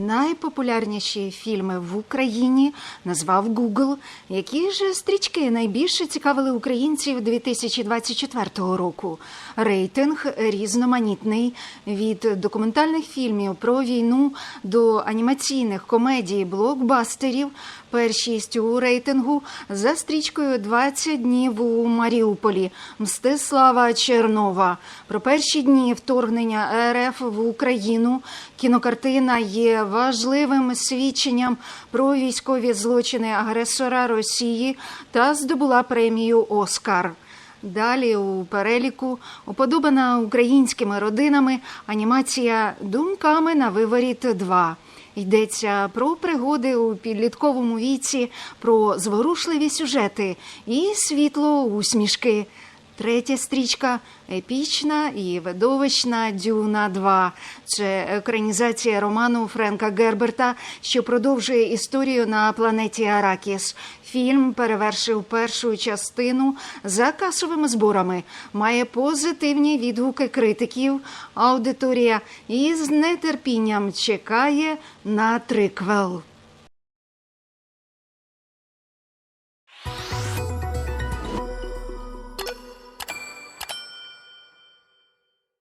Найпопулярніші фільми в Україні назвав Google. Які ж стрічки найбільше цікавили українців 2024 року? Рейтинг різноманітний від документальних фільмів про війну до анімаційних комедій, блокбастерів. Першість у рейтингу за стрічкою «20 днів у Маріуполі Мстислава Чернова. Про перші дні вторгнення РФ в Україну кінокартина є важливим свідченням про військові злочини агресора Росії та здобула премію Оскар. Далі у переліку уподобана українськими родинами анімація Думками на виворіт 2. Йдеться про пригоди у підлітковому віці, про зворушливі сюжети і світло усмішки. Третя стрічка епічна і видовищна Дюна 2. Це екранізація роману Френка Герберта, що продовжує історію на планеті Аракіс. Фільм перевершив першу частину за касовими зборами, має позитивні відгуки критиків. Аудиторія із нетерпінням чекає на триквел.